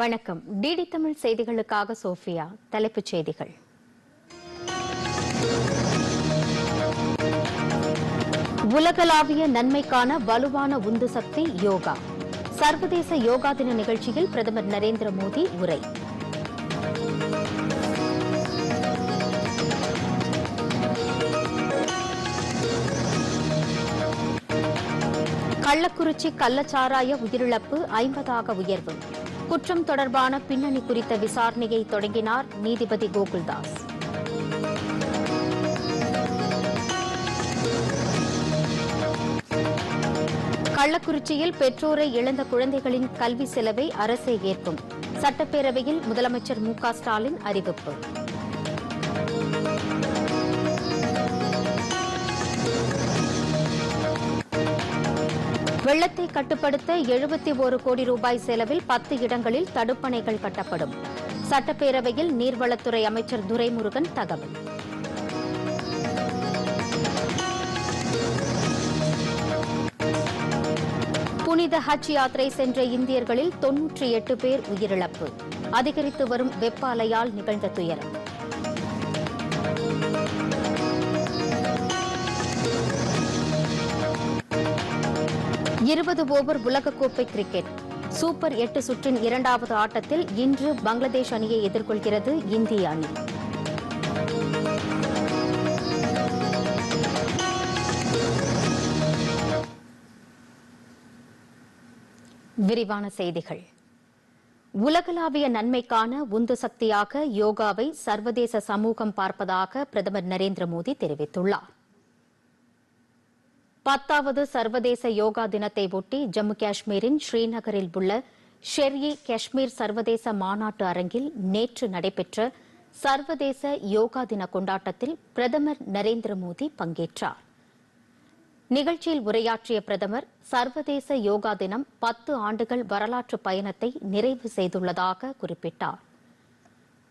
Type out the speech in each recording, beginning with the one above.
வணக்கம். டிடி தமிழ் செய்திகளுக்காக சோஃபியா தலைப்புச் செய்திகள். உலகளாவிய நன்மைக்கான வலுவான உந்து சக்தி யோகா. சர்வதேச யோகா தின நிகழ்ச்சியில் பிரதமர் நரேந்திர மோடி உரை. கள்ளக்குறிச்சி கள்ளச்சாராய உயிரிழப்பு ஐம்பதாக உயர்வு. குற்றம் தொடர்பான பின்னணி குறித்த விசாரணையை தொடங்கினார் நீதிபதி கோகுல்தாஸ். கள்ளக்குறிச்சியில் பெற்றோரை இழந்த குழந்தைகளின் கல்வி செலவை அரசே ஏற்கும். சட்டப்பேரவையில் முதலமைச்சர் மு க ஸ்டாலின் அறிவிப்பு. வெள்ளத்தை கட்டுப்படுத்த எழுபத்தி ஒரு கோடி ரூபாய் செலவில் பத்து இடங்களில் தடுப்பணைகள் கட்டப்படும். சட்டப்பேரவையில் நீர்வளத்துறை அமைச்சர் துரைமுருகன் தகவல். புனித ஹஜ் யாத்திரை சென்ற இந்தியர்களில் தொன்னூற்றி எட்டு பேர் உயிரிழப்பு. அதிகரித்து வரும் வெப்ப அலையால் நிகழ்ந்த துயரம். இருபது ஓவர் உலகக்கோப்பை கிரிக்கெட். சூப்பர் எட்டு சுற்றின் இரண்டாவது ஆட்டத்தில் இன்று பங்களாதேஷ் அணியை எதிர்கொள்கிறது இந்திய அணி. விரிவான செய்திகள். உலகளாவிய நன்மைக்கான உந்து சக்தியாக யோகாவை சர்வதேச சமூகம் பார்ப்பதாக பிரதமர் நரேந்திர மோடி தெரிவித்துள்ளார். பத்தாவது சர்வதேச யோகா தினத்தை ஒட்டி ஜம்மு காஷ்மீரின் ஸ்ரீநகரில் உள்ள ஷெர்யி காஷ்மீர் சர்வதேச மாநாட்டு அரங்கில் நேற்று நடைபெற்ற சர்வதேச யோகா தின கொண்டாட்டத்தில் பிரதமர் நரேந்திர மோடி பங்கேற்றார். நிகழ்ச்சியில் உரையாற்றிய பிரதமர் சர்வதேச யோகா தினம் பத்து ஆண்டுகள் வரலாற்று பயணத்தை நிறைவு செய்துள்ளதாக குறிப்பிட்டார்.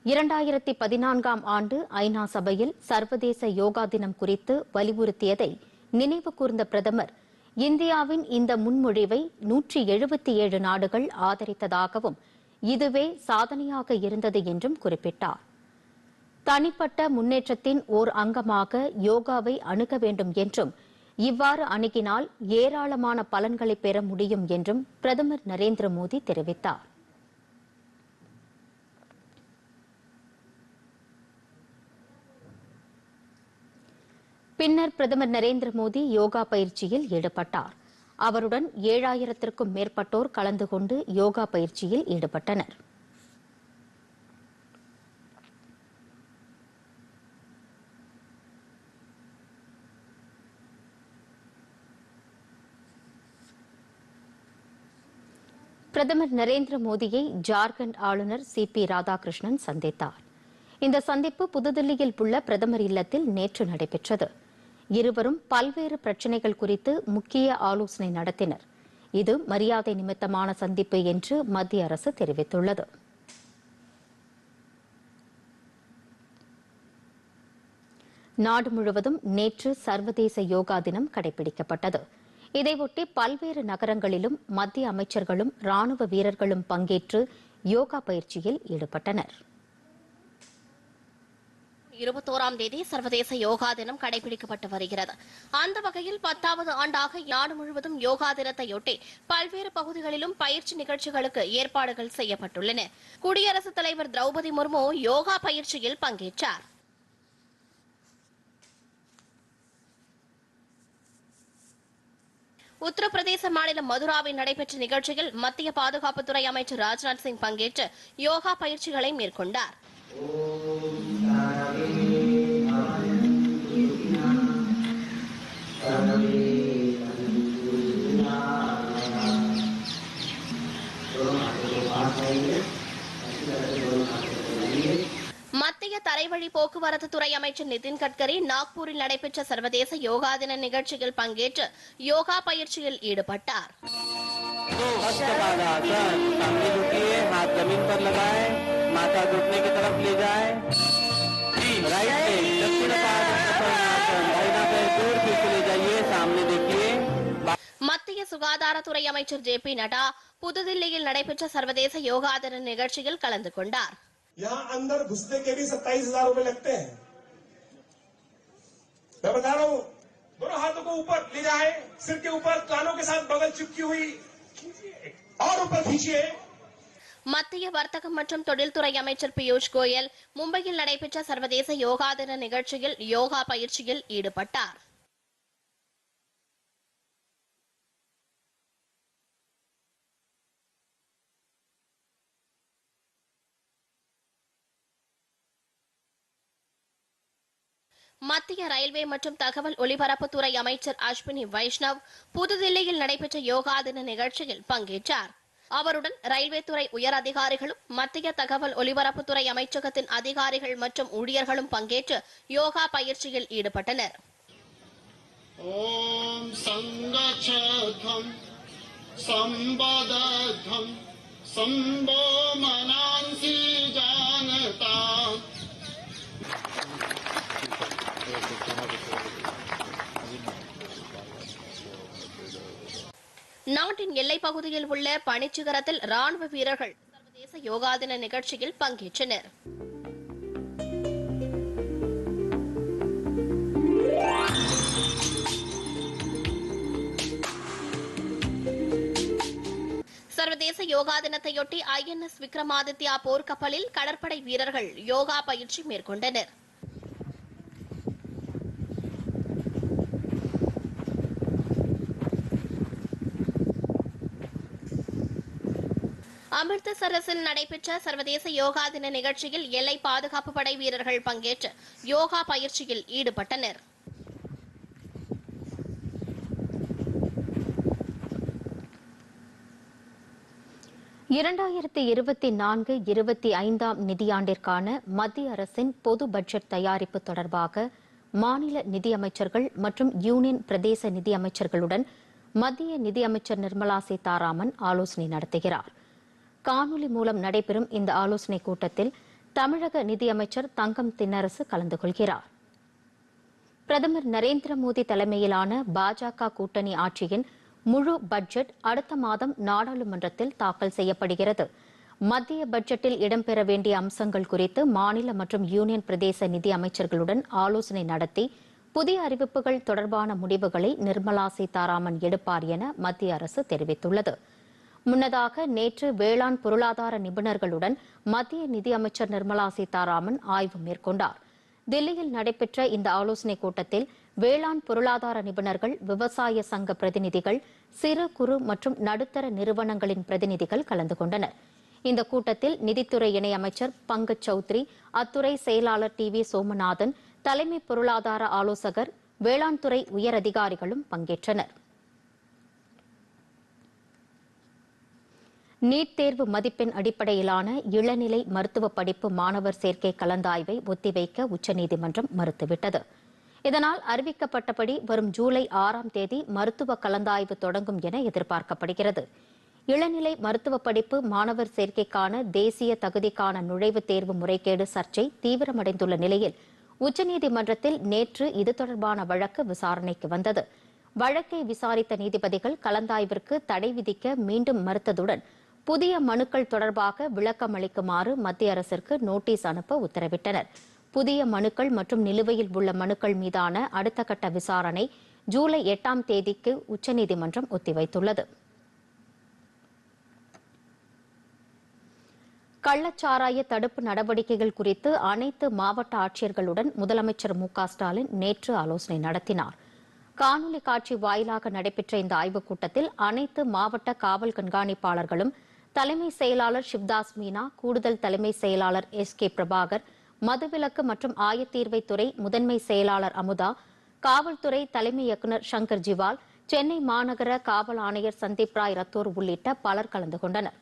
இரண்டாயிரத்தி பதினான்காம் ஆண்டு ஐநா சபையில் சர்வதேச யோகா தினம் குறித்து வலியுறுத்தியதை நினைவு கூர்ந்த பிரதமர் இந்தியாவின் இந்த முன்மொழிவை நூற்றி எழுபத்தி ஏழு நாடுகள் ஆதரித்ததாகவும் இதுவே சாதனையாக இருந்தது என்றும் குறிப்பிட்டார். தனிப்பட்ட முன்னேற்றத்தின் ஓர் அங்கமாக யோகாவை அணுக வேண்டும் என்றும் இவ்வாறு அணுகினால் ஏராளமான பலன்களை பெற முடியும் என்றும் பிரதமர் நரேந்திர மோடி தெரிவித்தார். பின்னர் பிரதமர் நரேந்திர மோடி யோகா பயிற்சியில் ஈடுபட்டார். அவருடன் ஏழாயிரத்திற்கும் மேற்பட்டோர் கலந்து கொண்டு யோகா பயிற்சியில் ஈடுபட்டனர். பிரதமர் நரேந்திர மோடியை ஜார்க்கண்ட் ஆளுநர் சி பி ராதாகிருஷ்ணன் சந்தித்தார். இந்த சந்திப்பு புதுதில்லியில் உள்ள பிரதமர் இல்லத்தில் நேற்று நடைபெற்றது. இருவரும் பல்வேறு பிரச்சினைகள் குறித்து முக்கிய ஆலோசனை நடத்தினர். இது மரியாதை நிமித்தமான சந்திப்பு என்று மத்திய அரசு தெரிவித்துள்ளது. நாடு முழுவதும் நேற்று சர்வதேச யோகா தினம் கடைபிடிக்கப்பட்டது. இதையொட்டி பல்வேறு நகரங்களிலும் மத்திய அமைச்சர்களும் ராணுவ வீரர்களும் பங்கேற்று யோகா பயிற்சியில் ஈடுபட்டனர். இருபத்தோராம் தேதி சர்வதேச யோகா தினம் கடைபிடிக்கப்பட்டு வருகிறது. அந்த வகையில் பத்தாவது ஆண்டாக நாடு முழுவதும் யோகா தினத்தையொட்டி பல்வேறு பகுதிகளிலும் பயிற்சி நிகழ்ச்சிகளுக்கு ஏற்பாடுகள் செய்யப்பட்டுள்ளன. குடியரசுத் தலைவர் திரௌபதி முர்மு யோகா பயிற்சியில் பங்கேற்றார். உத்தரப்பிரதேச மாநிலம் மதுராவில் நடைபெற்ற நிகழ்ச்சியில் மத்திய பாதுகாப்புத்துறை அமைச்சர் ராஜ்நாத் சிங் பங்கேற்று யோகா பயிற்சிகளை மேற்கொண்டார். தரைவழி போக்குவரத்து துறை அமைச்சர் நிதின் கட்கரி நாக்பூரில் நடைபெற்ற சர்வதேச யோகா தின நிகழ்ச்சியில் பங்கேற்று யோகா பயிற்சியில் ஈடுபட்டார். மத்திய சுகாதாரத்துறை அமைச்சர் ஜே பி நட்டா புதுதில்லியில் நடைபெற்ற சர்வதேச யோகா தின நிகழ்ச்சியில் கலந்து கொண்டார். यहाँ अंदर घुसने के भी सत्ताईस हजार रूपए लगते हैं मैं बता रहा हूं दोनों हाथों को ऊपर ले जाए सिर के ऊपर कानों के साथ बगल चिपकी हुई खींचिए और ऊपर खींचिए மத்திய வர்த்தகம் மற்றும் தொழில்துறை அமைச்சர் பியூஷ் கோயல் மும்பையில் நடைபெற்ற சர்வதேச யோகா தின நிகழ்ச்சியில் யோகா பயிற்சியில் ஈடுபட்டார் மத்திய ரயில்வே மற்றும் தகவல் ஒலிபரப்புத்துறை அமைச்சர் அஸ்வினி வைஷ்ணவ் புதுதில்லியில் நடைபெற்ற யோகா தின நிகழ்ச்சியில் பங்கேற்றார். அவருடன் ரயில்வே துறை உயர் அதிகாரிகளும் மத்திய தகவல் ஒலிபரப்புத்துறை அமைச்சகத்தின் அதிகாரிகள் மற்றும் ஊழியர்களும் பங்கேற்று யோகா பயிற்சியில் ஈடுபட்டனர். ஓம் சங்கச்சதம் சம்போ மனான்சி நாட்டின் எல்லைப் பகுதியில் உள்ள பனிச்சிகரத்தில் ராணுவ வீரர்கள் சர்வதேச யோகா தின நிகழ்ச்சியில் பங்கேற்றனர். சர்வதேச யோகா தினத்தையொட்டி ஐஎன்எஸ் விக்ரமாதித்யா போர்க்கப்பலில் கடற்படை வீரர்கள் யோகா பயிற்சி மேற்கொண்டனர். அமிர்தசரஸில் நடைபெற்ற சர்வதேச யோகா தின நிகழ்ச்சியில் எல்லை பாதுகாப்பு படை வீரர்கள் பங்கேற்று யோகா பயிற்சியில் ஈடுபட்டனர். இரண்டாயிரத்தி இருபத்தி நான்கு இருபத்தி ஐந்தாம் நிதியாண்டிற்கான மத்திய அரசின் பொது பட்ஜெட் தயாரிப்பு தொடர்பாக மாநில நிதியமைச்சர்கள் மற்றும் யூனியன் பிரதேச நிதியமைச்சர்களுடன் மத்திய நிதியமைச்சர் நிர்மலா சீதாராமன் ஆலோசனை நடத்துகிறார். காணொலி மூலம் நடைபெறும் இந்த ஆலோசனைக் கூட்டத்தில் தமிழக நிதியமைச்சர் தங்கம் தின்னரசு கலந்து கொள்கிறார். பிரதமர் நரேந்திர மோடி தலைமையிலான பாஜக கூட்டணி ஆட்சியின் முழு பட்ஜெட் அடுத்த மாதம் நாடாளுமன்றத்தில் தாக்கல் செய்யப்படுகிறது. மத்திய பட்ஜெட்டில் இடம்பெற வேண்டிய அம்சங்கள் குறித்து மாநில மற்றும் யூனியன் பிரதேச நிதி அமைச்சர்களுடன் ஆலோசனை நடத்தி புதிய அறிவிப்புகள் தொடர்பான முடிவுகளை நிர்மலா சீதாராமன் எடுப்பார் என மத்திய அரசு தெரிவித்துள்ளது. முன்னதாக நேற்று வேளாண் பொருளாதார நிபுணர்களுடன் மத்திய நிதியமைச்சர் நிர்மலா சீதாராமன் ஆய்வு மேற்கொண்டார். தில்லியில் நடைபெற்ற இந்த ஆலோசனைக் கூட்டத்தில் வேளாண் பொருளாதார நிபுணர்கள் விவசாய சங்க பிரதிநிதிகள் சிறு குறு மற்றும் நடுத்தர நிறுவனங்களின் பிரதிநிதிகள் கலந்து கொண்டனர். இந்த கூட்டத்தில் நிதித்துறை இணையமைச்சர் பங்கஜ் சௌத்ரி அத்துறை செயலாளர் டி வி சோமநாதன் தலைமை பொருளாதார ஆலோசகர் வேளாண் துறை உயர் அதிகாரிகளும் பங்கேற்றனர். நீட் தேர்வு மதிப்பெண் அடிப்படையிலான இளநிலை மருத்துவ படிப்பு மாணவர் சேர்க்கை கலந்தாய்வை ஒத்திவைக்க உச்சநீதிமன்றம் மறுத்துவிட்டது. இதனால் அறிவிக்கப்பட்டபடி வரும் ஜூலை ஆறாம் தேதி மருத்துவ கலந்தாய்வு தொடங்கும் என எதிர்பார்க்கப்படுகிறது. இளநிலை மருத்துவ படிப்பு மாணவர் சேர்க்கைக்கான தேசிய தகுதிக்கான நுழைவுத் தேர்வு முறைகேடு சர்ச்சை தீவிரமடைந்துள்ள நிலையில் உச்சநீதிமன்றத்தில் நேற்று இது தொடர்பான வழக்கு விசாரணைக்கு வந்தது. வழக்கை விசாரித்த நீதிபதிகள் கலந்தாய்விற்கு தடை விதிக்க மீண்டும் மறுத்ததுடன் புதிய மனுக்கள் தொடர்பாக விளக்கம் அளிக்குமாறு மத்திய அரசிற்கு நோட்டீஸ் அனுப்ப உத்தரவிட்டனர். புதிய மனுக்கள் மற்றும் நிலுவையில் உள்ள மனுக்கள் மீதான அடுத்த கட்ட விசாரணை ஜூலை எட்டாம் தேதிக்கு உச்சநீதிமன்றம் ஒத்திவைத்துள்ளது. கள்ளச்சாராய தடுப்பு நடவடிக்கைகள் குறித்து அனைத்து மாவட்ட ஆட்சியர்களுடன் முதலமைச்சர் மு ஸ்டாலின் நேற்று ஆலோசனை நடத்தினார். காணொலி காட்சி வாயிலாக நடைபெற்ற இந்த ஆய்வுக் கூட்டத்தில் அனைத்து மாவட்ட காவல் கண்காணிப்பாளர்களும் தலைமை செயலாளர் சிவ்தாஸ் மீனா கூடுதல் தலைமை செயலாளர் எஸ் கே பிரபாகர் மதுவிலக்கு மற்றும் ஆயத்தீர்வைத்துறை முதன்மை செயலாளர் அமுதா காவல்துறை தலைமை இயக்குநர் சங்கர் ஜிவால் சென்னை மாநகர காவல் ஆணையர் சந்தீப் ராய் ரத்தோர் உள்ளிட்ட பலர் கலந்து கொண்டனர்.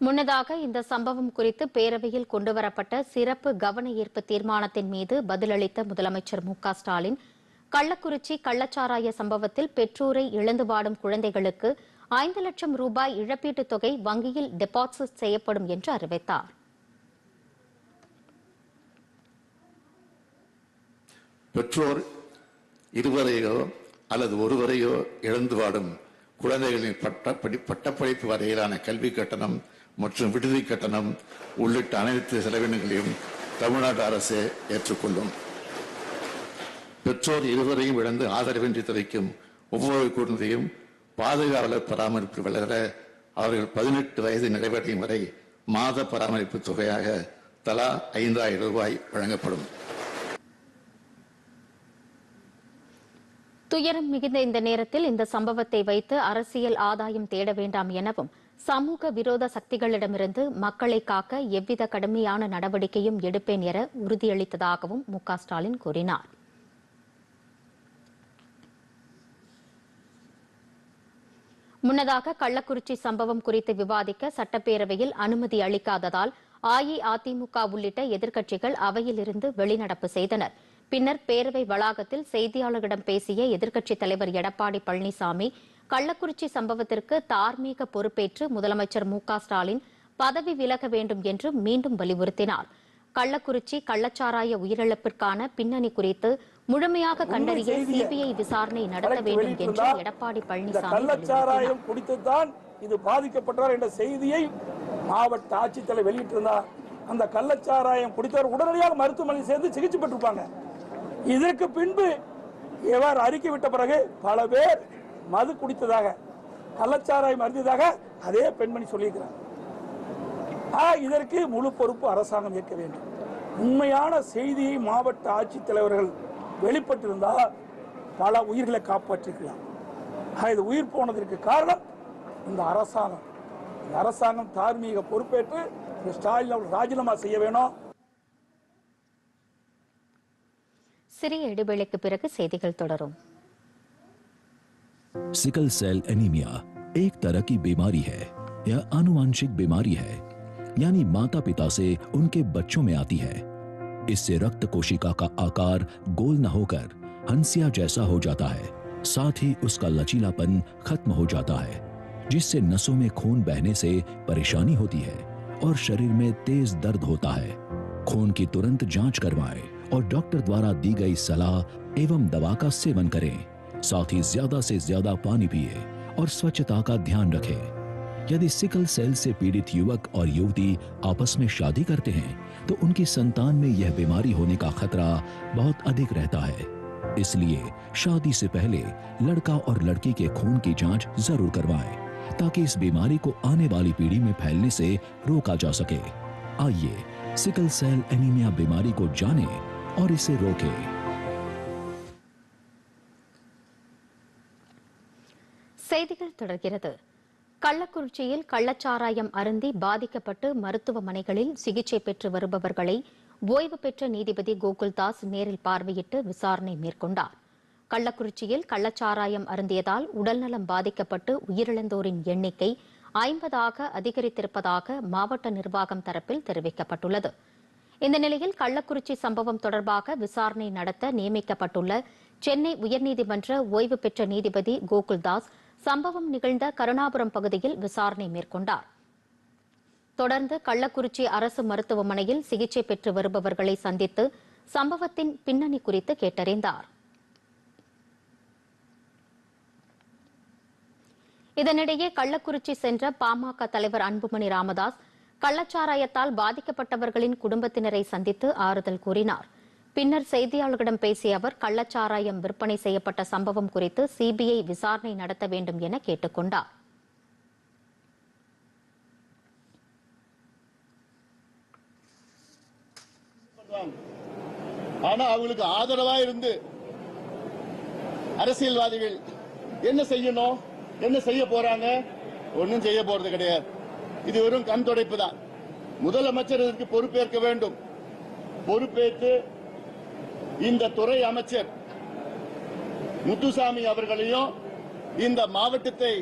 முன்னதாக இந்த சம்பவம் குறித்து பேரவையில் கொண்டுவரப்பட்ட சிறப்பு கவன ஈர்ப்பு தீர்மானத்தின் மீது பதிலளித்த முதலமைச்சர் மு ஸ்டாலின் கள்ளக்குறிச்சி கள்ளச்சாராய சம்பவத்தில் பெற்றோரை இழந்து வாடும் குழந்தைகளுக்கு ஐந்து லட்சம் ரூபாய் இழப்பீட்டுத் தொகை வங்கியில் டெபாசிட் செய்யப்படும் என்று அறிவித்தார். பெற்றோர் இருவரையோ அல்லது ஒருவரையோ இழந்து வாடும் குழந்தைகளின் பட்டப்படிப்பு வரையிலான கல்வி கட்டணம் மற்றும் விடுதி கட்டணம் உள்ளிட்ட அனைத்து செலவினங்களையும் தமிழ்நாடு அரசு ஏற்றுக்கொள்ளும். பெற்றோர் இருவரையும் இழந்து ஆதரவின்றி தவிக்கும் ஒவ்வொரு குழந்தையும் பாதுகாவலர் பராமரிப்பு வளர அவர்கள் பதினெட்டு வயது நிறைவடையும் வரை மாத பராமரிப்பு தொகையாக தலா ஐந்தாயிரம் ரூபாய் வழங்கப்படும். துயரம் மிகுந்த இந்த நேரத்தில் இந்த சம்பவத்தை வைத்து அரசியல் ஆதாயம் தேட வேண்டாம் எனவும் சமூக விரோத சக்திகளிடமிருந்து மக்களை காக்க எவ்வித கடுமையான நடவடிக்கையும் எடுப்பேன் என உறுதியளித்ததாகவும் மு ஸ்டாலின் கூறினார். முன்னதாக கள்ளக்குறிச்சி சம்பவம் குறித்து விவாதிக்க சட்டப்பேரவையில் அனுமதி அளிக்காததால் அஇஅதிமுக உள்ளிட்ட எதிர்க்கட்சிகள் அவையிலிருந்து வெளிநடப்பு செய்தனர். பின்னர் பேரவை வளாகத்தில் செய்தியாளர்களிடம் பேசிய எதிர்க்கட்சித் தலைவர் எடப்பாடி பழனிசாமி கள்ளக்குறிச்சி சம்பவத்திற்கு தார்மீக பொறுப்பேற்று முதலமைச்சர் மு ஸ்டாலின் பதவி விலக வேண்டும் என்று மீண்டும் வலியுறுத்தினார். கள்ளக்குறிச்சி கள்ளச்சாராய உயிரிழப்பிற்கான பின்னணி குறித்து முழுமையாக கண்டறிய சிபிஐ விசாரணை நடத்த வேண்டும் என்று எடப்பாடி பழனிசாமி கள்ளச்சாராயம் குடித்துத்தான் இது பாதிக்கப்பட்டார் என்ற செய்தியை மாவட்ட ஆட்சித்தலைவர் வெளியிட்டிருந்தார். அந்த கள்ளச்சாராயம் குடித்தவர் உடனடியாக மருத்துவமனை சேர்ந்து சிகிச்சை பெற்றிருப்பாங்க. இதற்கு பின்பு இவர் அறிக்கை விட்ட பிறகு பல பேர் மது குடித்ததாக கள்ளச்சாராயம் அருந்ததாக அதே பெண்மணி சொல்லியிருக்கிறார். ஆ, இதற்கு முழு பொறுப்பு அரசாங்கம் ஏற்க வேண்டும். உண்மையான செய்தியை மாவட்ட ஆட்சித்தலைவர்கள் வெளிப்பட்டிருந்தால் பல உயிர்களை காப்பாற்றிருக்கலாம். இது உயிர் போனதற்கு காரணம் இந்த அரசாங்கம். இந்த அரசாங்கம் தார்மீக பொறுப்பேற்று இந்த ஸ்டாலின் அவர்கள் ராஜினாமா செய்ய வேணும். சிறிய இடைவேளைக்கு பிறகு செய்திகள் தொடரும். सिकल सेल एनीमिया एक तरह की बीमारी है यह आनुवांशिक बीमारी है, यानी माता पिता से उनके बच्चों में आती है। इससे रक्त कोशिका का आकार गोल न होकर हंसिया जैसा हो जाता है, साथ ही उसका लचीलापन खत्म हो जाता है, जिससे नसों में खून बहने से परेशानी होती है और शरीर में तेज दर्द होता है। खून की तुरंत जाँच करवाएँ और डॉक्टर द्वारा दी गई सलाह एवं दवा का सेवन करें। साथ ही ज़्यादा से ज़्यादा पानी पिए और स्वच्छता का ध्यान रखें। यदि सिकल सेल से पीड़ित युवक और युवती आपस में शादी करते हैं तो उनकी संतान में यह बीमारी होने का खतरा बहुत अधिक रहता है। इसलिए शादी से पहले लड़का और लड़की के खून की जाँच ज़रूर करवाएँ, ताकि इस बीमारी को आने वाली पीढ़ी में फैलने से रोका जा सके। आइए सिकल सेल एनीमिया बीमारी को जानें और इसे रोकें। செய்திகள் தொடர்கிறது. கள்ளக்குறிச்சியில் கள்ளச்சாராயம் அருந்தி பாதிக்கப்பட்டு மருத்துவமனைகளில் சிகிச்சை பெற்று வருபவர்களை ஓய்வு பெற்ற நீதிபதி கோகுல்தாஸ் நேரில் பார்வையிட்டு விசாரணை மேற்கொண்டார். கள்ளக்குறிச்சியில் கள்ளச்சாராயம் அருந்தியதால் உடல்நலம் பாதிக்கப்பட்டு உயிரிழந்தோரின் எண்ணிக்கை ஐம்பதாக அதிகரித்திருப்பதாக மாவட்ட நிர்வாகம் தரப்பில் தெரிவிக்கப்பட்டுள்ளது. இந்த நிலையில் கள்ளக்குறிச்சி சம்பவம் தொடர்பாக விசாரணை நடத்த நியமிக்கப்பட்டுள்ள சென்னை உயர்நீதிமன்ற ஓய்வு பெற்ற நீதிபதி கோகுல்தாஸ் சம்பவம் நிகழ்ந்த கருணாபுரம் பகுதியில் விசாரணை மேற்கொண்டார். தொடர்ந்து கள்ளக்குறிச்சி அரசு மருத்துவமனையில் சிகிச்சை பெற்று வருபவர்களை சந்தித்து சம்பவத்தின் பின்னணி குறித்து கேட்டறிந்தார். இதனிடையே கள்ளக்குறிச்சி சென்ற பாமக தலைவர் அன்புமணி ராமதாஸ் கள்ளச்சாராயத்தால் பாதிக்கப்பட்டவர்களின் குடும்பத்தினரை சந்தித்து ஆறுதல் கூறினார். பின்னர் செய்தியாளர்களிடம் பேசிய அவர் கள்ளச்சாராயம் விற்பனை செய்யப்பட்ட சம்பவம் குறித்து சிபிஐ விசாரணை நடத்த வேண்டும் என கேட்டுக்கொண்டார் ஆனா அவங்களுக்கு ஆதரவா இருந்து அரசியல்வாதிகள் என்ன செய்யணும் என்ன செய்ய போறாங்க ஒன்னும் செய்ய போறது கிடையாது. இது வெறும் கண் துடைப்பு தான். முதலமைச்சர் இதற்கு பொறுப்பேற்க வேண்டும். பொறுப்பேற்று இந்த துறை அமைச்சர் முத்துசாமி அவர்களையும் இந்த மாவட்டத்தை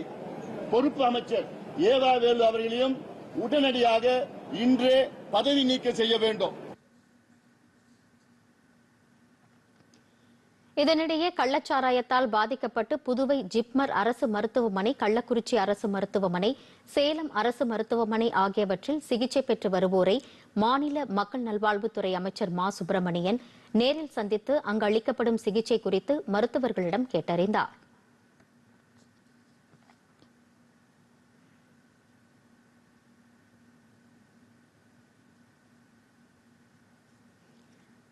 பொறுப்பு அமைச்சர் ஏவா வேலு அவர்களையும் உடனடியாக இன்றே பதவி நீக்கம் செய்ய வேண்டும். இதனிடையே கள்ளச்சாராயத்தால் பாதிக்கப்பட்டு புதுவை ஜிப்மர் அரசு மருத்துவமனை கள்ளக்குறிச்சி அரசு மருத்துவமனை சேலம் அரசு மருத்துவமனை ஆகியவற்றில் சிகிச்சை பெற்று வருவோரை மாநில மக்கள் நல்வாழ்வுத்துறை அமைச்சர் மா. சுப்பிரமணியன் நேரில் சந்தித்து அங்கு அளிக்கப்படும் சிகிச்சை குறித்து மருத்துவர்களிடம் கேட்டறிந்தார்.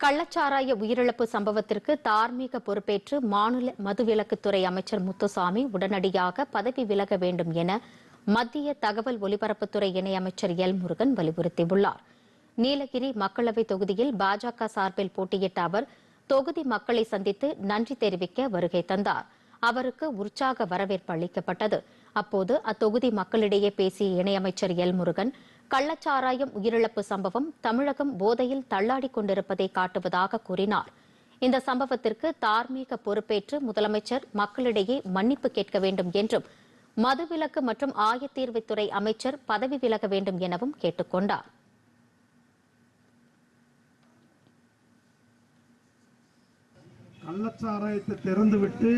கள்ளச்சாராய உயிரிழப்பு சம்பவத்திற்கு தார்மீக பொறுப்பேற்று மாநில மதுவிலக்குத்துறை அமைச்சர் முத்துசாமி உடனடியாக பதவி விலக வேண்டும் என மத்திய தகவல் ஒலிபரப்புத்துறை இணையமைச்சர் எல் முருகன் வலியுறுத்தியுள்ளாா் நீலகிரி மக்களவை தொகுதியில் பாஜக சார்பில் போட்டியிட்ட அவர் தொகுதி மக்களை சந்தித்து நன்றி தெரிவிக்க வருகை தந்தார். அவருக்கு உற்சாக வரவேற்பு அளிக்கப்பட்டது. அப்போது அத்தொகுதி மக்களிடையே பேசிய இணையமைச்சர் எல் முருகன் கள்ளச்சாராயம் உயிரிழப்பு சம்பவம் தமிழகம் போதையில் தள்ளாடிக் கொண்டிருப்பதை காட்டுவதாக கூறினார். இந்த சம்பவத்திற்கு தார்மீக பொறுப்பேற்று முதலமைச்சர் மக்களிடையே மன்னிப்பு கேட்க வேண்டும் என்றும் மதுவிலக்கு மற்றும் ஆயத்தீர்வைத்துறை அமைச்சர் பதவி விலக வேண்டும் எனவும் கேட்டுக் கொண்டார் கள்ளச்சாராயத்தை திறந்து விட்டு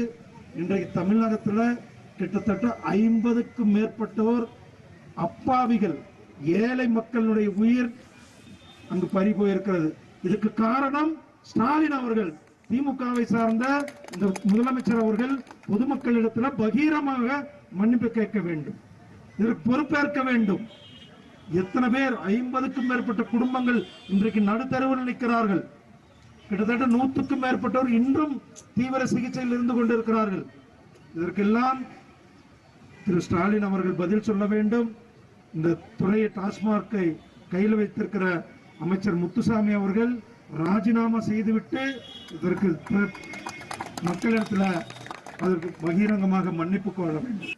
இன்றைக்கு தமிழகத்தில் கிட்டத்தட்ட ஐம்பதுக்கும் மேற்பட்டோர் அப்பாவிகள் ஏழை மக்களுடைய உயிர் அங்கு பறி போயிருக்கிறது. இதுக்கு காரணம் ஸ்டாலின் அவர்கள். திமுகவை சார்ந்த இந்த முதலமைச்சர் அவர்கள் பொதுமக்களிடத்தில் பகீரமாக மன்னிப்பு கேட்க வேண்டும். இதற்கு பொறுப்பேற்க வேண்டும். எத்தனை பேர் ஐம்பதுக்கும் மேற்பட்ட குடும்பங்கள் இன்றைக்கு நடுத்தருவில் நிற்கிறார்கள். கிட்டத்தட்ட நூற்றுக்கும் மேற்பட்டோர் இன்றும் தீவிர சிகிச்சையில் இருந்து கொண்டிருக்கிறார்கள். இதற்கெல்லாம் திரு ஸ்டாலின் அவர்கள் பதில் சொல்ல வேண்டும். இந்த துறையை டாஸ்மார்க்கை கையில் வைத்திருக்கிற அமைச்சர் முத்துசாமி அவர்கள் ராஜினாமா செய்துவிட்டு இதற்கு மக்களிடத்தில் அதற்கு பகிரங்கமாக மன்னிப்பு கோர வேண்டும்.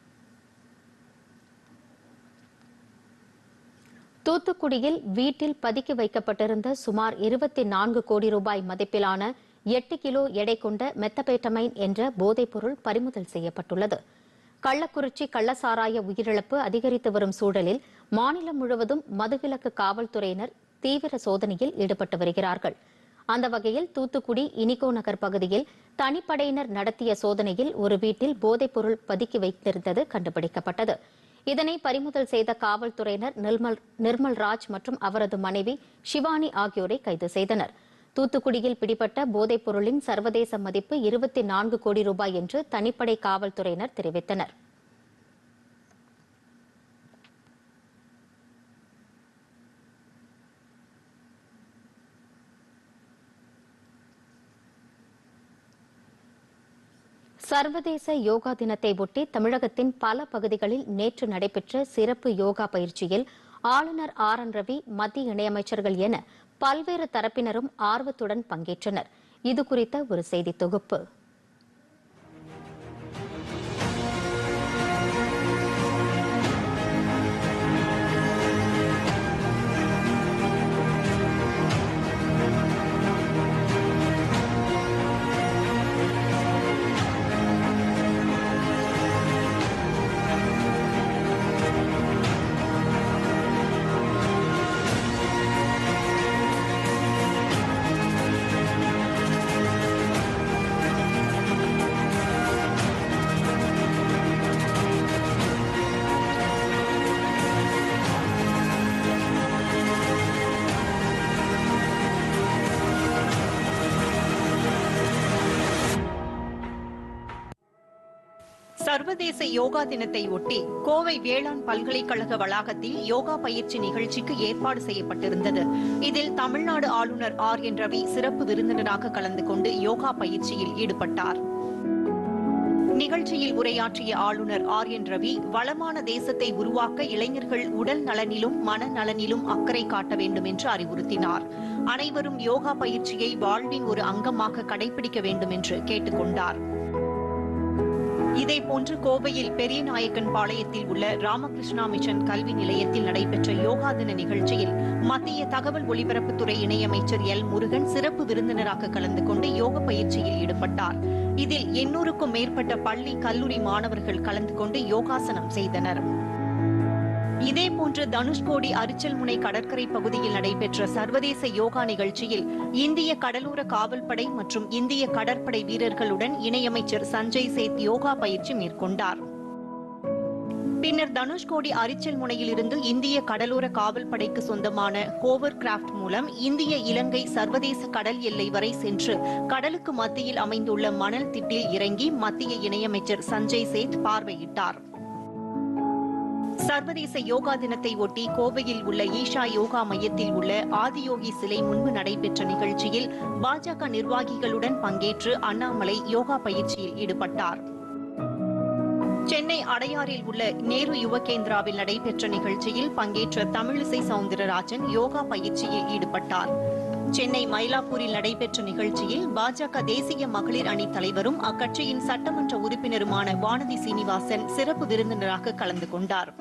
தூத்துக்குடியில் வீட்டில் பதுக்கி வைக்கப்பட்டிருந்த சுமார் இருபத்தி நான்கு கோடி ரூபாய் மதிப்பிலான எட்டு கிலோ எடை கொண்ட மெத்தபேட்டமைன் என்ற போதைப்பொருள் பறிமுதல் செய்யப்பட்டுள்ளது. கள்ளக்குறிச்சி கள்ளசாராய உயிரிழப்பு அதிகரித்து வரும் சூழலில் மாநிலம் முழுவதும் மதுவிலக்கு காவல்துறையினர் தீவிர சோதனையில் ஈடுபட்டு வருகிறார்கள். அந்த வகையில் தூத்துக்குடி இனிகோ நகர் பகுதியில் தனிப்படையினர் நடத்திய சோதனையில் ஒரு வீட்டில் போதைப்பொருள் பதுக்கி வைத்திருந்தது கண்டுபிடிக்கப்பட்டது. இதனை பறிமுதல் செய்த காவல்துறையினர் நிர்மல் நிர்மல் ராஜ் மற்றும் அவரது மனைவி ஷிவானி ஆகியோரை கைது செய்தனர். தூத்துக்குடியில் பிடிபட்ட போதைப் பொருளின் சர்வதேச மதிப்பு இருபத்தி நான்கு கோடி ரூபாய் என்று தனிப்படை காவல்துறையினர் தெரிவித்தனர். சர்வதேச யோகா தினத்தை ஒட்டி தமிழகத்தின் பல பகுதிகளில் நேற்று நடைபெற்ற சிறப்பு யோகா பயிற்சியில் ஆளுநர் ஆர் என் ரவி மத்திய இணையமைச்சர்கள் என பல்வேறு தரப்பினரும் ஆர்வத்துடன் பங்கேற்றனர். இது குறித்த ஒரு செய்தி தொகுப்பு. சர்வதேச யோகா தினத்தை ஒட்டி கோவை வேளாண் பல்கலைக்கழக வளாகத்தில் யோகா பயிற்சி நிகழ்ச்சிக்கு ஏற்பாடு செய்யப்பட்டிருந்தது. இதில் தமிழ்நாடு ஆளுநர் ஆர் என் ரவி சிறப்பு விருந்தினராக கலந்து கொண்டு யோகா பயிற்சியில் ஈடுபட்டார். நிகழ்ச்சியில் உரையாற்றிய ஆளுநர் ஆர் என் ரவி வளமான தேசத்தை உருவாக்க இளைஞர்கள் உடல் நலனிலும் மனநலனிலும் அக்கறை காட்ட வேண்டும் என்று அறிவுறுத்தினார். அனைவரும் யோகா பயிற்சியை வாழ்வின் ஒரு அங்கமாக கடைபிடிக்க வேண்டும் என்று கேட்டுக்கொண்டார். இதேபோன்று கோவையில் பெரியநாயக்கன் பாளையத்தில் உள்ள ராமகிருஷ்ணா மிஷன் கல்வி நிலையத்தில் நடைபெற்ற யோகா தின நிகழ்ச்சியில் மத்திய தகவல் ஒலிபரப்புத்துறை இணையமைச்சர் எல் முருகன் சிறப்பு விருந்தினராக கலந்து கொண்டு யோக பயிற்சியில் ஈடுபட்டார். இதில் எண்ணூறுக்கும் மேற்பட்ட பள்ளி கல்லூரி மாணவர்கள் கலந்து கொண்டு யோகாசனம் இதே போன்று தனுஷ்கோடி அரிச்சல்முனை கடற்கரை பகுதியில் நடைபெற்ற சர்வதேச யோகா நிகழ்ச்சியில் இந்திய கடலோர காவல்படை மற்றும் இந்திய கடற்படை வீரர்களுடன் இணையமைச்சர் சஞ்சய் சேத் யோகா பயிற்சி மேற்கொண்டார். பின்னர் தனுஷ்கோடி அரிச்சல் முனையிலிருந்து இந்திய கடலோர காவல்படைக்கு சொந்தமான ஹோவர் கிராப்ட் மூலம் இந்திய இலங்கை சர்வதேச கடல் எல்லை வரை சென்று கடலுக்கு மத்தியில் அமைந்துள்ள மணல் திட்டில் இறங்கி மத்திய இணையமைச்சர் சஞ்சய் சேத் பார்வையிட்டார். சர்வதேச யோகா தினத்தை ஒட்டி கோவையில் உள்ள ஈஷா யோகா மையத்தில் உள்ள ஆதியோகி சிலை முன்பு நடைபெற்ற நிகழ்ச்சியில் பாஜக நிர்வாகிகளுடன் பங்கேற்று அண்ணாமலை யோகா பயிற்சியில் ஈடுபட்டார். சென்னை அடையாறில் உள்ள நேரு யுவகேந்திராவில் நடைபெற்ற நிகழ்ச்சியில் பங்கேற்ற தமிழிசை சவுந்தரராஜன் யோகா பயிற்சியில் ஈடுபட்டார். சென்னை மயிலாப்பூரில் நடைபெற்ற நிகழ்ச்சியில் பாஜக தேசிய மகளிர் அணி தலைவரும் அக்கட்சியின் சட்டமன்ற உறுப்பினருமான வானதி சீனிவாசன் சிறப்பு விருந்தினராக கலந்து கொண்டார்.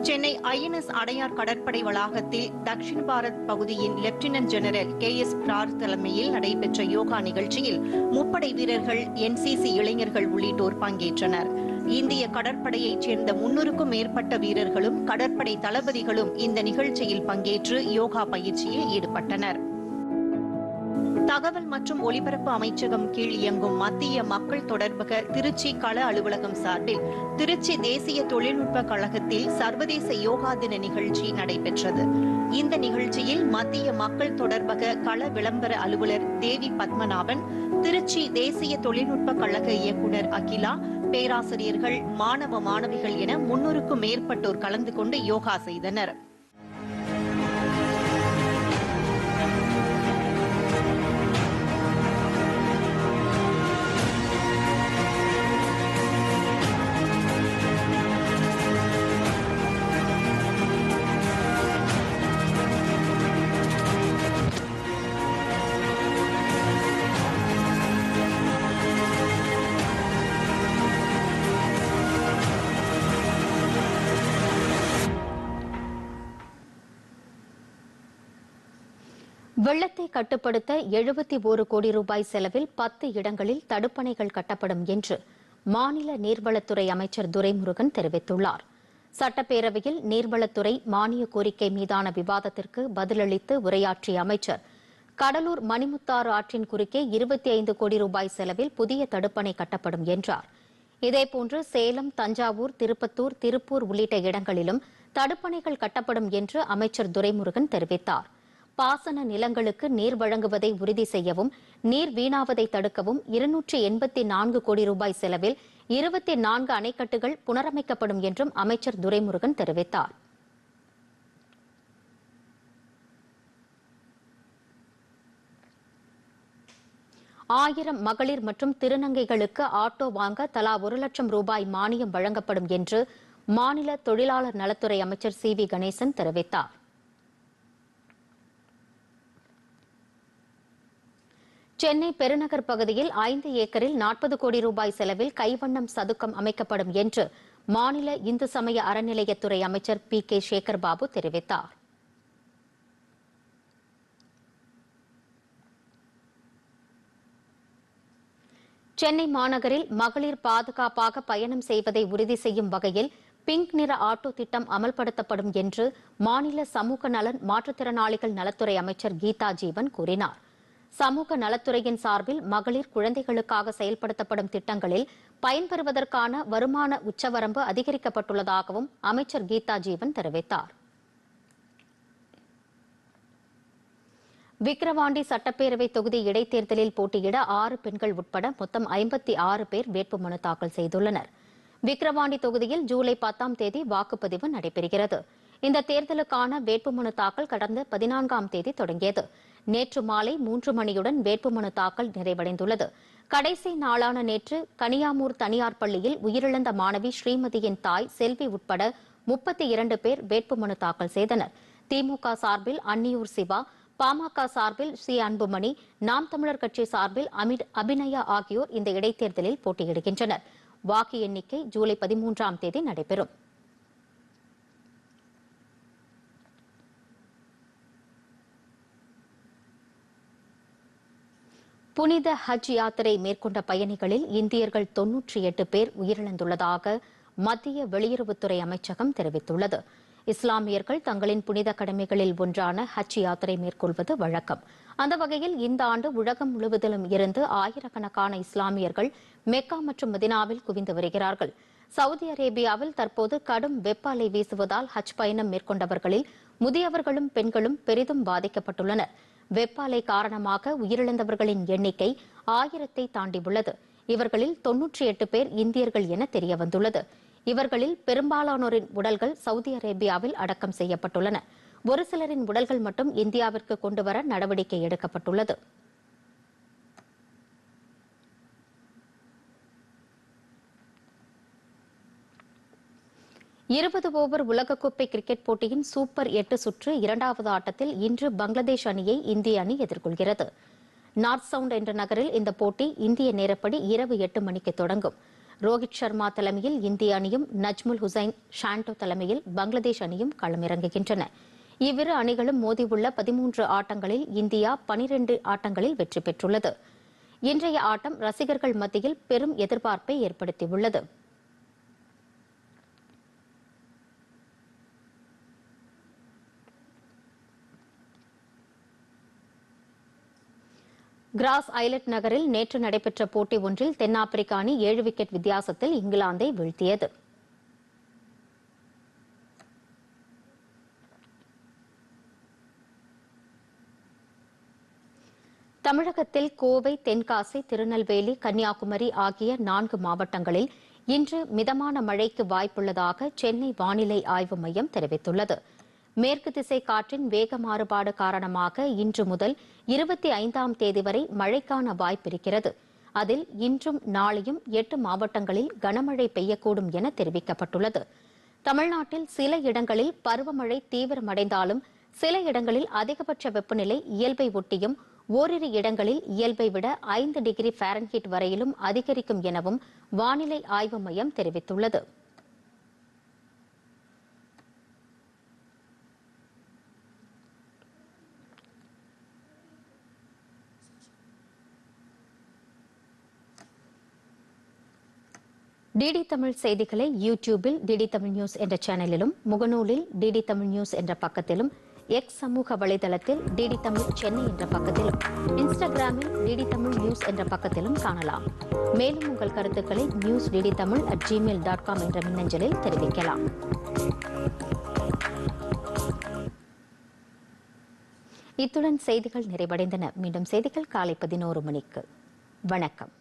சென்னை ஐஎன்எஸ் அடையார் கடற்படை வளாகத்தில் தக்ஷின் பாரத் பகுதியின் lieutenant general K S Brar தலைமையில் நடைபெற்ற யோகா நிகழ்ச்சியில் முப்படை வீரர்கள் என்சிசி இளைஞர்கள் உள்ளிட்டோர் பங்கேற்றனர். இந்திய கடற்படையைச் சேர்ந்த முன்னூறுக்கும் மேற்பட்ட வீரர்களும் கடற்படை தளபதிகளும் இந்த நிகழ்ச்சியில் பங்கேற்று யோகா பயிற்சியில் ஈடுபட்டனர். தகவல் மற்றும் ஒலிபரப்பு அமைச்சகம் கீழ் இயங்கும் மத்திய மக்கள் தொடர்பக திருச்சி கள அலுவலகம் சார்பில் திருச்சி தேசிய தொழில்நுட்ப கழகத்தில் சர்வதேச யோகா தின நிகழ்ச்சி நடைபெற்றது. இந்த நிகழ்ச்சியில் மத்திய மக்கள் தொடர்பக கள விளம்பர அலுவலர் தேவி பத்மநாபன் திருச்சி தேசிய தொழில்நுட்ப கழக இயக்குநர் அகிலா பேராசிரியர்கள் மாணவ மாணவிகள் என முன்னூறுக்கும் மேற்பட்டோர் கலந்து கொண்டு யோகா செய்தனர். வெள்ளத்தை கட்டுப்படுத்த எழுபத்தி ஒரு கோடி ரூபாய் செலவில் பத்து இடங்களில் தடுப்பணைகள் கட்டப்படும் என்று மாநில நீர்வளத்துறை அமைச்சர் துரைமுருகன் தெரிவித்துள்ளார். சட்டப்பேரவையில் நீர்வளத்துறை மானிய கோரிக்கை மீதான விவாதத்திற்கு பதிலளித்து உரையாற்றிய அமைச்சர் கடலூர் மணிமுத்தாறு ஆற்றின் குறுக்கே இருபத்தி ஐந்து கோடி ரூபாய் செலவில் புதிய தடுப்பணை கட்டப்படும் என்றார். இதேபோன்று சேலம் தஞ்சாவூர் திருப்பத்தூர் திருப்பூர் உள்ளிட்ட இடங்களிலும் தடுப்பணைகள் கட்டப்படும் என்று அமைச்சர் துரைமுருகன் தெரிவித்தார். பாசன நிலங்களுக்கு நீர் வழங்குவதை உறுதி செய்யவும் நீர் வீணாவதை தடுக்கவும் இருநூற்றி எண்பத்தி நான்கு கோடி ரூபாய் செலவில் இருபத்தி நான்கு அணைக்கட்டுகள் புனரமைக்கப்படும் என்றும் அமைச்சர் துரைமுருகன் தெரிவித்தார். ஆயிரம் மகளிர் மற்றும் திருநங்கைகளுக்கு ஆட்டோ வாங்க தலா ஒரு லட்சம் ரூபாய் மானியம் வழங்கப்படும் என்று மாநில தொழிலாளர் நலத்துறை அமைச்சர் சி வி கணேசன் தெரிவித்தார். சென்னை பெருநகர் பகுதியில் ஐந்து ஏக்கரில் நாற்பது கோடி ரூபாய் செலவில் கைவண்ணம் சதுக்கம் அமைக்கப்படும் என்று மாநில இந்து சமய அறநிலையத்துறை அமைச்சர் பி கே சேகர் பாபு தெரிவித்தார். சென்னை மாநகரில் மகளிர் பாதுகாப்பாக பயணம் செய்வதை உறுதி செய்யும் வகையில் பிங்க் நிற ஆட்டோ திட்டம் அமல்படுத்தப்படும் என்று மாநில சமூக நலன் மாற்றுத்திறனாளிகள் நலத்துறை அமைச்சர் கீதா ஜீவன் கூறினார். சமூக நலத்துறையின் சார்பில் மகளிர் குழந்தைகளுக்காக செயல்படுத்தப்படும் திட்டங்களில் பயன்பெறுவதற்கான வருமான உச்சவரம்பு அதிகரிக்கப்பட்டுள்ளதாகவும் அமைச்சர் கீதா ஜீவன் தெரிவித்தார். விக்கிரவாண்டி சட்டப்பேரவை தொகுதி இடைத்தேர்தலில் போட்டியிட ஆறு பெண்கள் உட்பட மொத்தம் ஐம்பத்தி ஆறு பேர் வேட்புமனு தாக்கல் செய்துள்ளனர். விக்கிரவாண்டி தொகுதியில் ஜூலை பத்தாம் தேதி வாக்குப்பதிவு நடைபெறுகிறது. இந்த தேர்தலுக்கான வேட்புமனு தாக்கல் கடந்த பதினான்காம் தேதி தொடங்கியது. நேற்று மாலை மூன்று மணியுடன் வேட்புமனு தாக்கல் நிறைவடைந்துள்ளது. கடைசி நாளான நேற்று கனியாமூர் தனியார் பள்ளியில் உயிரிழந்த மாணவி ஸ்ரீமதியின் தாய் செல்வி உட்பட முப்பத்தி இரண்டு பேர் வேட்புமனு தாக்கல் செய்தனர். திமுக சார்பில் அன்னியூர் சிவா பாமக சார்பில் சி அன்புமணி நாம் தமிழர் கட்சி சார்பில் அமித் அபிநயா ஆகியோர் இந்த இடைத்தேர்தலில் போட்டியிடுகின்றனர். வாக்கு எண்ணிக்கை ஜூலை பதிமூன்றாம் தேதி நடைபெறும். புனித ஹஜ் யாத்திரை மேற்கொண்ட பயணிகளில் இந்தியர்கள் தொன்னூற்றி எட்டு பேர் உயிரிழந்துள்ளதாக மத்திய வெளியுறவுத்துறை அமைச்சகம் தெரிவித்துள்ளது. இஸ்லாமியர்கள் தங்களின் புனித கடமைகளில் ஒன்றான ஹஜ் யாத்திரை மேற்கொள்வது வழக்கம். அந்த வகையில் இந்த ஆண்டு உலகம் முழுவதிலும் இருந்து ஆயிரக்கணக்கான இஸ்லாமியர்கள் மெக்கா மற்றும் மதினாவில் குவிந்து வருகிறார்கள். சவுதி அரேபியாவில் தற்போது கடும் வெப்ப அலை வீசுவதால் ஹஜ் பயணம் மேற்கொண்டவர்களில் முதியவர்களும் பெண்களும் பெரிதும் பாதிக்கப்பட்டுள்ளனா் வெப்பாலை காரணமாக உயிரிழந்தவர்களின் எண்ணிக்கை ஆயிரத்தை தாண்டியுள்ளது. இவர்களில் தொன்னூற்றி எட்டு பேர் இந்தியர்கள் என தெரியவந்துள்ளது இவர்களில் பெரும்பாலானோரின் உடல்கள் சவுதி அரேபியாவில் அடக்கம் செய்யப்பட்டுள்ளன. ஒரு சிலரின் உடல்கள் மட்டும் இந்தியாவிற்கு கொண்டுவர நடவடிக்கை எடுக்கப்பட்டுள்ளது. இருபது ஓவர் உலகக்கோப்பை கிரிக்கெட் போட்டியின் சூப்பர் எட்டு சுற்று இரண்டாவது ஆட்டத்தில் இன்று பங்களாதேஷ் அணியை இந்திய அணி எதிர்கொள்கிறது. நார்த் சவுண்ட் என்ற நகரில் இந்த போட்டி இந்திய நேரப்படி இரவு எட்டு மணிக்கு தொடங்கும். ரோஹித் சர்மா தலைமையில் இந்திய அணியும் நஜ்முல் ஹுசைன் ஷாண்டோ தலைமையில் பங்களாதேஷ் அணியும் களமிறங்குகின்றன. இவ்விரு அணிகளும் மோதியுள்ள பதிமூன்று ஆட்டங்களில் இந்தியா பனிரெண்டு ஆட்டங்களில் வெற்றி பெற்றுள்ளது. இன்றைய ஆட்டம் ரசிகர்கள் மத்தியில் பெரும் எதிர்பார்ப்பை ஏற்படுத்தியுள்ளது. கிராஸ் ஐலட் நகரில் நேற்று நடைபெற்ற போட்டி ஒன்றில் தென்னாப்பிரிக்க அணி ஏழு விக்கெட் வித்தியாசத்தில் இங்கிலாந்தை வீழ்த்தியது. தமிழகத்தில் கோவை தென்காசி திருநெல்வேலி கன்னியாகுமரி ஆகிய நான்கு மாவட்டங்களில் இன்று மிதமான மழைக்கு வாய்ப்புள்ளதாக சென்னை வானிலை ஆய்வு மையம் தெரிவித்துள்ளது. மேற்கு திசை காற்றின் வேக மாறுபாடு காரணமாக இன்று முதல் இருபத்தி ஐந்தாம் தேதி வரை மழைக்கான வாய்ப்பிருக்கிறது அதில் இன்றும் நாளையும் எட்டு மாவட்டங்களில் கனமழை பெய்யக்கூடும் என தெரிவிக்கப்பட்டுள்ளது. தமிழ்நாட்டில் சில இடங்களில் பருவமழை தீவிரமடைந்தாலும் சில இடங்களில் அதிகபட்ச வெப்பநிலை இயல்பை ஒட்டியும் ஓரிரு இடங்களில் இயல்பை விட ஐந்து டிகிரி ஃபாரன்ஹீட் வரையிலும் அதிகரிக்கும் எனவும் வானிலை ஆய்வு மையம் தெரிவித்துள்ளது. டிடி தமிழ் செய்திகளை யூடியூபில் டிடி தமிழ் நியூஸ் என்ற சேனலிலும் முகநூலில் டிடி தமிழ் நியூஸ் என்ற பக்கத்திலும் எக்ஸ் சமூக வலைதளத்தில் டிடி தமிழ் சென்னை என்ற பக்கத்திலும் இன்ஸ்டாகிராமில் டிடி தமிழ் நியூஸ் என்ற பக்கத்திலும் காணலாம். மேலும் உங்கள் கருத்துக்களை news DD Tamil at Gmail dot com என்ற மின்னஞ்சலில் தெரிவிக்கலாம். இத்துடன் செய்திகள் நிறைவடைந்தன. மீண்டும் செய்திகள் காலை பதினோரு மணிக்கு. வணக்கம்.